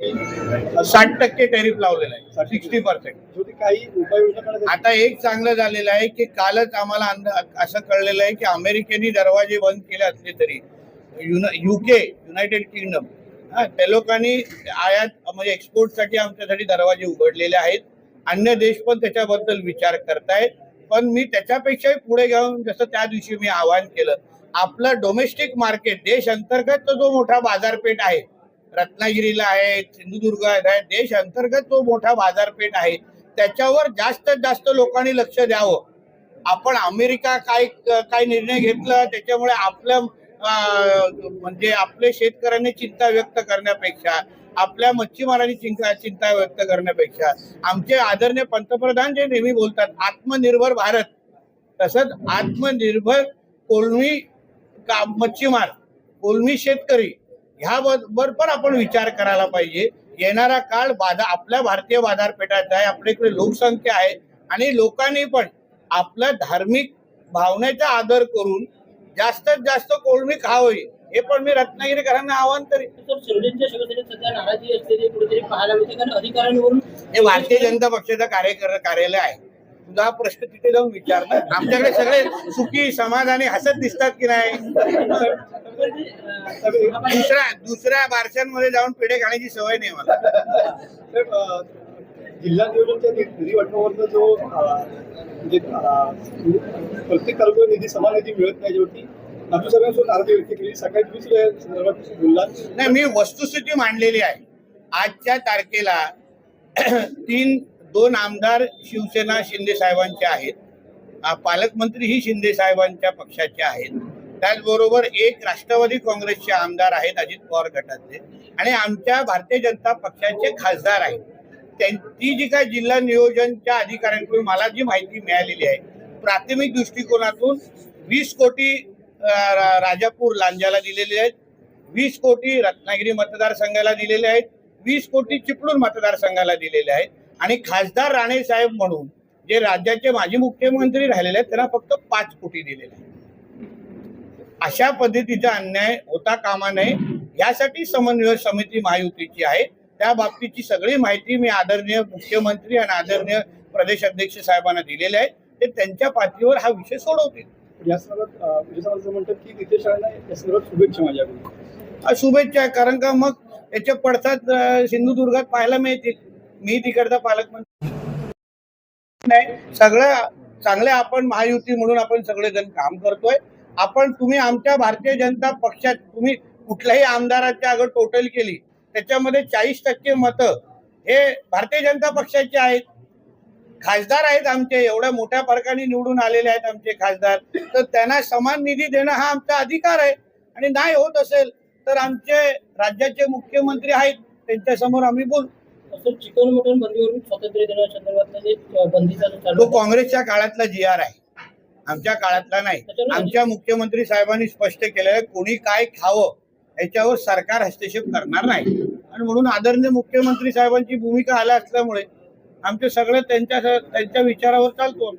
साठ टक्के टॅरिफ लावलेला आहे. Sixty percent. काही आता एक चांगलं झालेलं आहे की कालच आम्हाला असं कळलेलं आहे की अमेरिकेने दरवाजे बंद केले असले तरी युके युनायटेड किंगडम हा त्या लोकांनी आयात म्हणजे एक्सपोर्टसाठी आमच्यासाठी दरवाजे उघडलेले आहेत. अन्य देश पण त्याच्याबद्दल विचार करतायत. पण मी त्याच्यापेक्षाही पुढे घेऊन जसं त्या दिवशी मी आवाहन केलं आपलं डोमेस्टिक मार्केट देश अंतर्गत जो मोठा बाजारपेठ आहे रत्नागिरीला आहे सिंधुदुर्गात आहे देश अंतर्गत तो मोठा बाजारपेठ आहे. त्याच्यावर जास्तीत जास्त लोकांनी लक्ष द्यावं. आपण अमेरिका काय काय निर्णय घेतला त्याच्यामुळे आपल्या म्हणजे आपले शेतकऱ्यांनी चिंता व्यक्त करण्यापेक्षा आपल्या मच्छीमारांनी चिंता चिंता व्यक्त करण्यापेक्षा आमचे आदरणीय पंतप्रधान जे नेहमी बोलतात आत्मनिर्भर भारत. तसंच आत्मनिर्भर कोलमी का मच्छीमार कोलमी शेतकरी ह्याबरोबर पण आपण विचार करायला पाहिजे. येणारा काळ बाजार आपल्या भारतीय बाजारपेठात आहे आपल्याकडे लोकसंख्या आहे आणि लोकांनी पण आपल्या धार्मिक भावनेचा आदर करून जास्तीत जास्त कोळमी खावी हे. पण मी रत्नागिरीकरांना आवाहन करेन. नाराजी असलेली कुठेतरी पाहायला मिळते कारण अधिकाऱ्यांवरून हे भारतीय जनता पक्षाचं कार्यकर कार्यालय आहे. तुझा हा प्रश्न तिथे जाऊन विचार ना. आमच्याकडे सगळे सुखी समाधानी हसत दिसतात की नाही? दुसऱ्या दुसऱ्या बारशांमध्ये जाऊन पेढे खाण्याची सवय नाही मला. जिल्हा नियोजनच्या निधी जो म्हणजे प्रत्येक तालुक्याला निधी समान निधी मिळत नाही ज्यावरती आमच्या सगळ्यांसोबत व्यक्त केली संदर्भात बोलला नाही मी वस्तुस्थिती मांडलेली आहे. आजच्या तारखेला तीन दोन आमदार शिवसेना शिंदे साहेबांचे आहेत. पालकमंत्री ही शिंदे साहेबांच्या पक्षाचे आहेत. त्याचबरोबर एक राष्ट्रवादी काँग्रेसचे आमदार आहेत अजित पवार गटाचे आणि आमच्या भारतीय जनता पक्षाचे खासदार आहेत. त्यां- ती जी काय जिल्हा नियोजनच्या अधिकाऱ्यांकडून मला जी माहिती मिळालेली आहे प्राथमिक दृष्टिकोनातून वीस कोटी राजापूर लांजाला दिलेले आहेत. वीस कोटी रत्नागिरी मतदारसंघाला दिलेले आहेत. वीस कोटी चिपळूण मतदारसंघाला दिलेले आहेत. आणि खासदार राणे साहेब म्हणून जे राज्याचे माजी मुख्यमंत्री राहिलेले आहेत त्यांना फक्त पाच कोटी दिलेले अशा पद्धतीचा अन्याय होता कामा नये. यासाठी समन्वय समिती महायुतीची आहे. त्या बाबतीची सगळी माहिती मी आदरणीय मुख्यमंत्री आणि आदरणीय प्रदेश अध्यक्ष साहेबांना दिलेले आहे. ते त्यांच्या पातळीवर हा विषय सोडवतील. संदर्भात शुभेच्छा. कारण का मग याचे पडसाद अ, सिंधुदुर्गात पाहायला मिळतील. मी तिकडचा पालकमंत्री नाही सगळं चांगले आपण महायुती म्हणून आपण सगळेजण काम करतोय. आपण तुम्ही आमच्या भारतीय जनता पक्षात तुम्ही कुठल्याही आमदाराच्या अगर टोटल केली त्याच्यामध्ये चाळीस टक्के मतं हे भारतीय जनता पक्षाचे आहेत. खासदार आहेत आमचे एवढ्या मोठ्या फरकाने निवडून आलेले आहेत आमचे खासदार. तर त्यांना समान निधी देणं हा आमचा अधिकार आहे. आणि नाही होत असेल तर आमचे राज्याचे मुख्यमंत्री आहेत त्यांच्यासमोर आम्ही बोलू चिकन मटन बंदीवरून स्वातंत्र्य दिनासंदर्भातलं जे अं, बंदीचा जो चालू तो काँग्रेसच्या काळातला जी आर आहे. आमच्या काळातला नाही. आमच्या मुख्यमंत्री साहेबांनी स्पष्ट केलं आहे कोणी काय खावं याच्यावर सरकार हस्तक्षेप करणार नाही. आणि म्हणून आदरणीय मुख्यमंत्री साहेबांची भूमिका आल्या असल्यामुळे आमचे सगळे त्यांच्या त्यांच्या विचारावर चालतो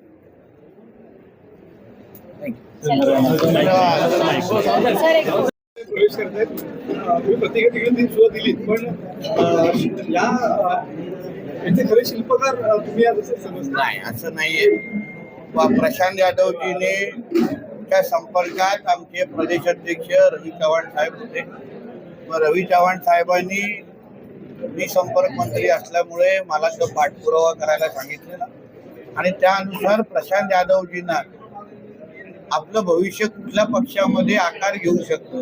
प्रवेश करतायत अं, तुम्ही प्रत्येक ठिकाणी तीन सुद्धा दिलीत पण या यांचे खरे शिल्पकार तुम्ही आज असं समजता? नाही असं नाहीये. प्रशांत यादवजीने त्या संपर्कात आमचे प्रदेश अध्यक्ष रवी चव्हाण साहेब होते. व रवी चव्हाण साहेबांनी मी संपर्क मंत्री असल्यामुळे मला तो पाठपुरावा करायला सांगितलेला. आणि त्यानुसार प्रशांत यादवजींना आपलं भविष्य कुठल्या पक्षामध्ये आकार घेऊ शकतो?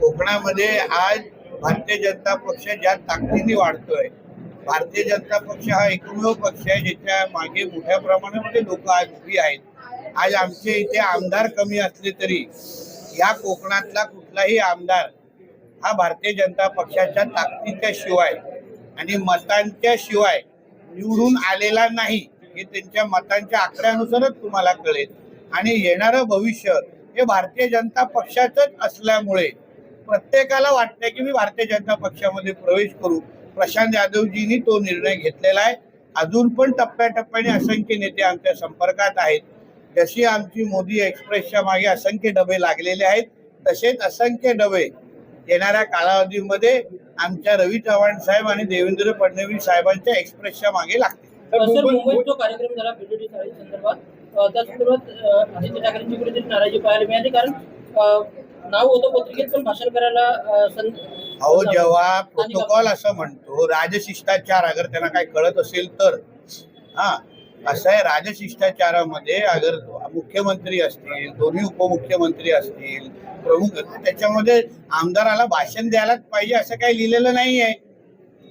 कोकणामध्ये आज भारतीय जनता पक्ष ज्या ताकदीने वाढतोय भारतीय जनता पक्ष हा एकमेव पक्ष आहे ज्याच्या मागे मोठ्या प्रमाणामध्ये लोक आज उभी आहेत. आज आमचे इथे आमदार कमी असले तरी या कोकणातला कुठलाही आमदार हा भारतीय जनता पक्षाच्या ताकदीच्या शिवाय आणि मतांच्या शिवाय निवडून आलेला नाही हे त्यांच्या मतांच्या आकड्यानुसारच तुम्हाला कळेल. आणि येणारं भविष्य हे भारतीय जनता पक्षाचंच असल्यामुळे प्रत्येकाला वाटतंय की मी भारतीय जनता पक्षामध्ये प्रवेश करू. प्रशांत यादवजींनी तो निर्णय घेतलेला आहे. अजून पण टप्प्याटप्प्याने असंख्य नेते आमच्या संपर्कात आहेत. जशी आमची मोदी एक्सप्रेसच्या मागे असंख्य डबे लागलेले आहेत तसेच असंख्य डबे येणाऱ्या कालावधीमध्ये आमच्या रवी चव्हाण साहेब आणि देवेंद्र फडणवीस साहेबांच्या एक्सप्रेसच्या मागे लागतील. सर मुंबई- मुंबईत जो कार्यक्रम झाला बीजेडी चाळी संदर्भात अ, त्या संदर्भात अ, आदित्य ठाकरेंची कुठेतरी नाराजी पाहायला मिळाली कारण अ, नाव होतं पत्रिकेत पण भाषण करायला अ, सं- अहो जेव्हा प्रोटोकॉल असं म्हणतो राजशिष्टाचार अगर त्यांना काय कळत असेल तर. हा असं आहे राजशिष्टाचारामध्ये अगर मुख्यमंत्री असतील दोन्ही उपमुख्यमंत्री असतील प्रमुख त्याच्यामध्ये आमदाराला भाषण द्यायलाच पाहिजे असं काही लिहिलेलं नाही आहे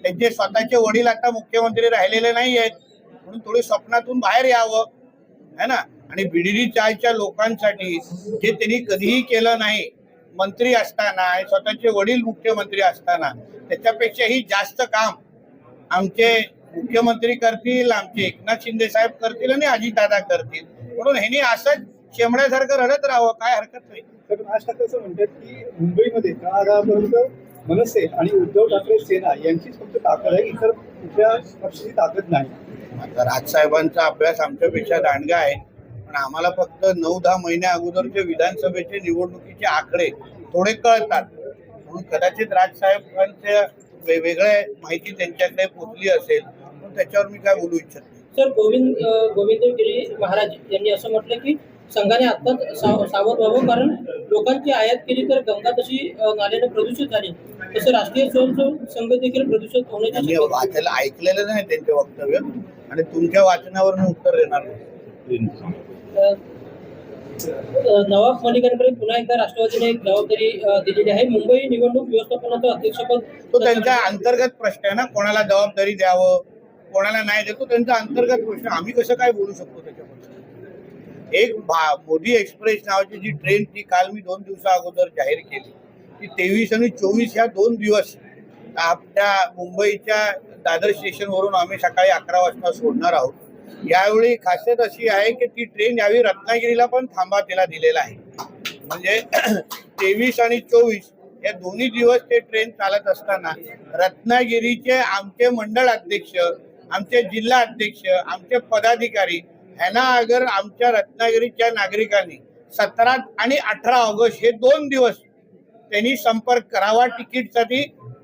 त्यांचे स्वतःचे वडील आता मुख्यमंत्री राहिलेले नाही आहेत म्हणून थोडं स्वप्नातून बाहेर यावं है ना? आणि बिडिडी चायच्या लोकांसाठी जे त्यांनी कधीही केलं नाही. मंत्री असताना आणि स्वतःचे वडील मुख्यमंत्री असताना त्याच्यापेक्षाही जास्त काम आमचे मुख्यमंत्री करतील आमचे एकनाथ शिंदे साहेब करतील आणि अजितदादा करतील. म्हणून ह्यांनी असंच शेमड्यासारखं रडत राहावं काय हरकत नाही. राज ठाकरे असं म्हणतात की मुंबईमध्ये काळापर्यंत मनसे आणि उद्धव ठाकरे सेना यांचीच फक्त ताकद आहे इतर कुठल्या पक्षाची ताकद नाही. आता राजसाहेबांचा अभ्यास आमच्यापेक्षा दांडगा आहे. पण आम्हाला फक्त नऊ दहा महिन्या अगोदरचे विधानसभेचे निवडणुकीचे आकडे थोडे कळतात. म्हणून कदाचित राजसाहेबांच्या वेगवेगळ्या माहिती त्यांच्याकडे पोचली असेल पण त्याच्यावर मी काय बोलू इच्छित सर गोविंद गोविंदगिरी महाराज यांनी असं म्हटलं की संघाने आत्ताच साव- सावध व्हावं कारण लोकांची आयात केली तर गंगा तशी नाल्याने प्रदूषित झाली. तसं राष्ट्रीय स्वयंसेवक संघ देखील प्रदूषित होण्याची वाचायला ऐकलेलं नाही त्यांचे वक्तव्य आणि तुमच्या वाचनावर मी उत्तर देणार नवाब मलिकांकडे पुन्हा एकदा राष्ट्रवादीने एक जबाबदारी दिलेली आहे. मुंबई निवडणूक व्यवस्थापनाचं अध्यक्षपद तो त्यांचा अंतर्गत प्रश्न आहे ना कोणाला जबाबदारी द्यावं कोणाला नाही देतो त्यांचा अंतर्गत प्रश्न आम्ही कसं काय बोलू शकतो त्याच्याबद्दल? एक भा- मोदी एक्सप्रेस नावाची जी ट्रेन ती काल मी दोन दिवसा अगोदर जाहीर केली. ती तेवीस आणि चोवीस ह्या दोन दिवस आपल्या मुंबईच्या दादर स्टेशनवरून आम्ही सकाळी अकरा वाजता सोडणार आहोत. यावेळी खासियत अशी आहे की ती ट्रेन यावेळी रत्नागिरीला पण थांबा तिला दिलेला आहे. म्हणजे तेवीस आणि चोवीस या दोन्ही दिवस ते ट्रेन चालत असताना रत्नागिरीचे आमचे मंडळ अध्यक्ष आमचे जिल्हा अध्यक्ष आमचे पदाधिकारी ह्यांना अगर आमच्या रत्नागिरीच्या नागरिकांनी सतरा आणि अठरा ऑगस्ट हे दोन दिवस त्यांनी संपर्क करावा तिकीटसाठी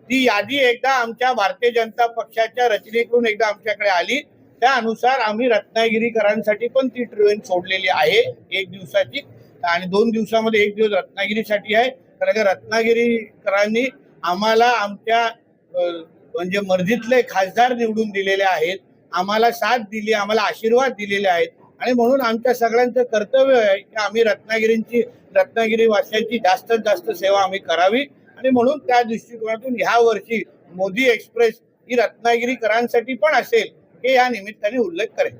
ती यादी एकदा आमच्या भारतीय जनता पक्षाच्या रचनेकडून एकदा आमच्याकडे आली. त्यानुसार आम्ही रत्नागिरीकरांसाठी पण ती ट्रेन सोडलेली आहे एक दिवसाची. आणि दोन दिवसामध्ये एक दिवस रत्नागिरीसाठी आहे. कारण का रत्नागिरीकरांनी आम्हाला आमच्या म्हणजे मर्जीतले खासदार निवडून दिलेले आहेत आम्हाला साथ दिली आम्हाला आशीर्वाद दिलेले आहेत. आणि म्हणून आमच्या सगळ्यांचं कर्तव्य आहे की आम्ही रत्नागिरींची रत्नागिरी वासियांची जास्तीत जास्त सेवा आम्ही करावी. आणि म्हणून त्या दृष्टिकोनातून ह्या वर्षी मोदी एक्सप्रेस ही रत्नागिरीकरांसाठी पण असेल हे या निमित्ताने उल्लेख करेल